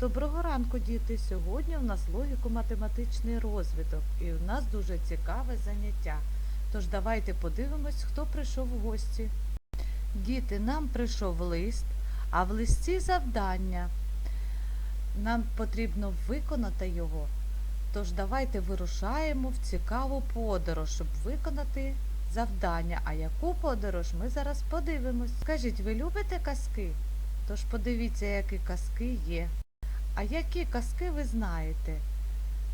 Доброго ранку, діти! Сьогодні у нас логіко-математичний розвиток і у нас дуже цікаве заняття. Тож давайте подивимось, хто прийшов в гості. Діти, нам прийшов лист, а в листі завдання. Нам потрібно виконати його. Тож давайте вирушаємо в цікаву подорож, щоб виконати завдання. А яку подорож ми зараз подивимось. Скажіть, ви любите казки? Тож подивіться, які казки є. А які казки ви знаєте?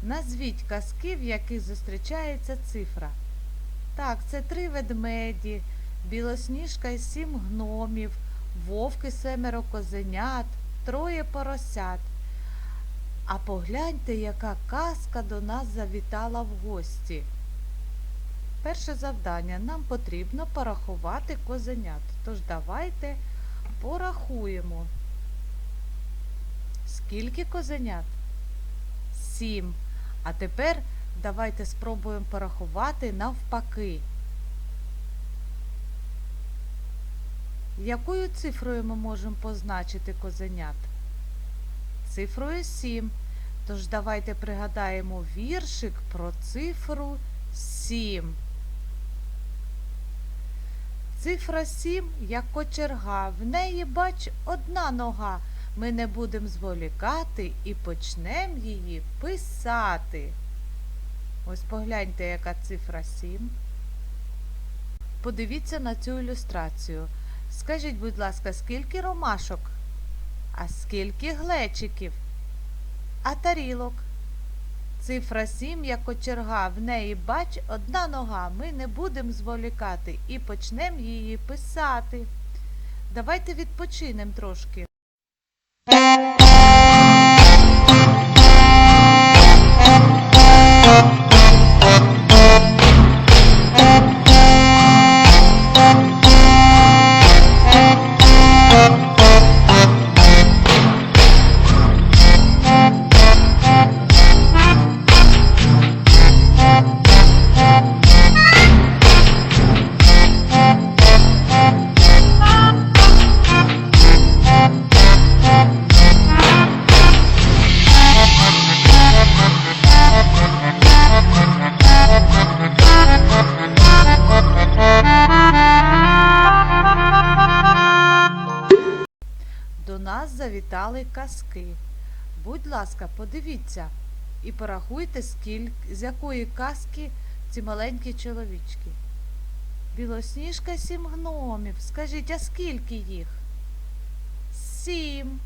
Назвіть казки, в яких зустрічається цифра. Так, це три ведмеді, білосніжка і сім гномів, вовки семеро козенят, троє поросят. А погляньте, яка казка до нас завітала в гості. Перше завдання. Нам потрібно порахувати козенят. Тож давайте порахуємо. Скільки козенят? Сім. А тепер давайте спробуємо порахувати навпаки. Якою цифрою ми можемо позначити козенят? Цифрою 7. Тож давайте пригадаємо віршик про цифру 7. Цифра 7, як кочерга, в неї, бач, одна нога. Ми не будемо зволікати і почнемо її писати. Ось погляньте, яка цифра 7. Подивіться на цю ілюстрацію. Скажіть, будь ласка, скільки ромашок? А скільки глечиків? А тарілок? Цифра 7, як кочерга, в неї, бач, одна нога. Ми не будемо зволікати і почнемо її писати. Давайте відпочинемо трошки. Thank you. Завітали казки. Будь ласка, подивіться і порахуйте, скільки, з якої казки ці маленькі чоловічки. Білосніжка сім гномів. Скажіть, а скільки їх? Сім.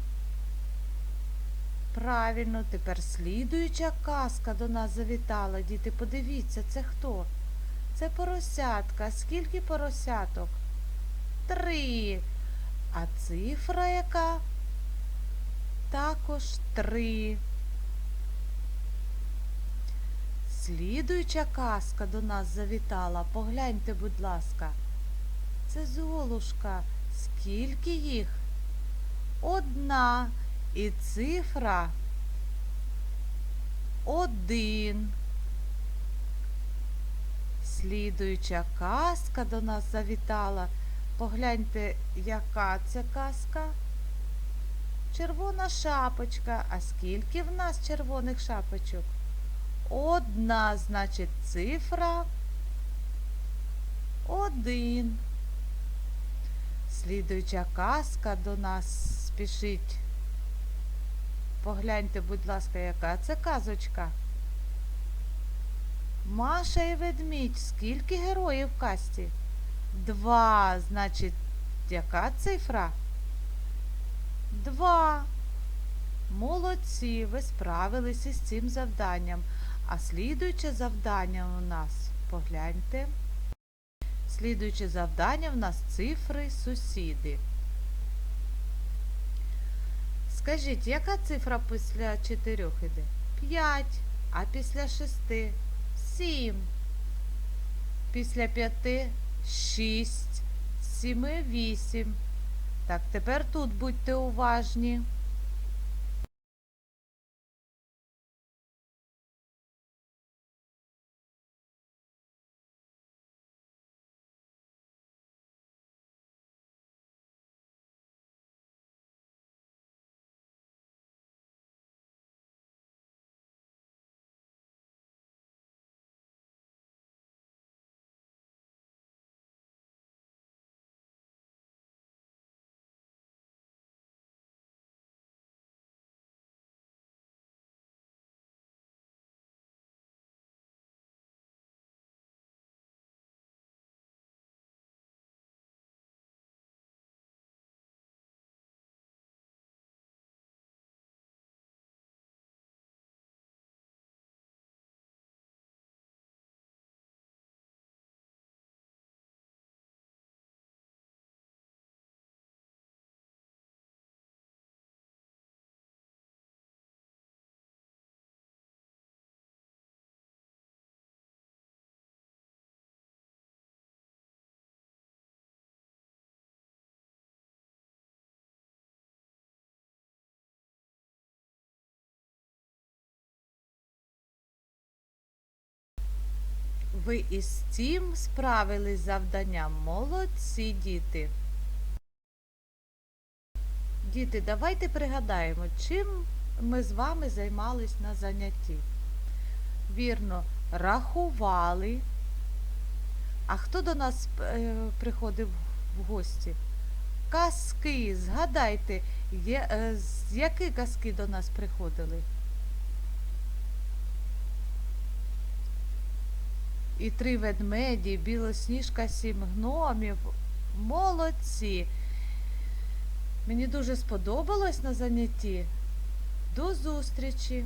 Правильно, тепер слідуюча казка до нас завітала. Діти, подивіться, це хто? Це поросятка. Скільки поросяток? Три. А цифра яка? Також три. Слідуюча казка до нас завітала. Погляньте, будь ласка. Це Золушка. Скільки їх? Одна. І цифра один. Слідуюча казка до нас завітала. Погляньте, яка це казка. Червона шапочка. А скільки в нас червоних шапочок? Одна, значить, цифра. Один. Слідуюча казка до нас спішить. Погляньте, будь ласка, яка це казочка. Маша і ведмідь. Скільки героїв в казці? Два, значить, яка цифра? Два. Молодці, ви справилися з цим завданням. А слідуюче завдання у нас, погляньте. Слідуюче завдання в нас цифри сусіди. Скажіть, яка цифра після чотирьох іде? П'ять, а після шести сім. Після п'яти шість, сіми вісім. Так, тепер тут будьте уважні. Ви із цим справились завданням. Молодці, діти. Діти, давайте пригадаємо, чим ми з вами займались на занятті. Вірно, рахували. А хто до нас е, приходив в гості? Казки, згадайте, є, е, з які казки до нас приходили? І три ведмеді, білосніжка, сім гномів. Молодці. Мені дуже сподобалось на занятті. До зустрічі!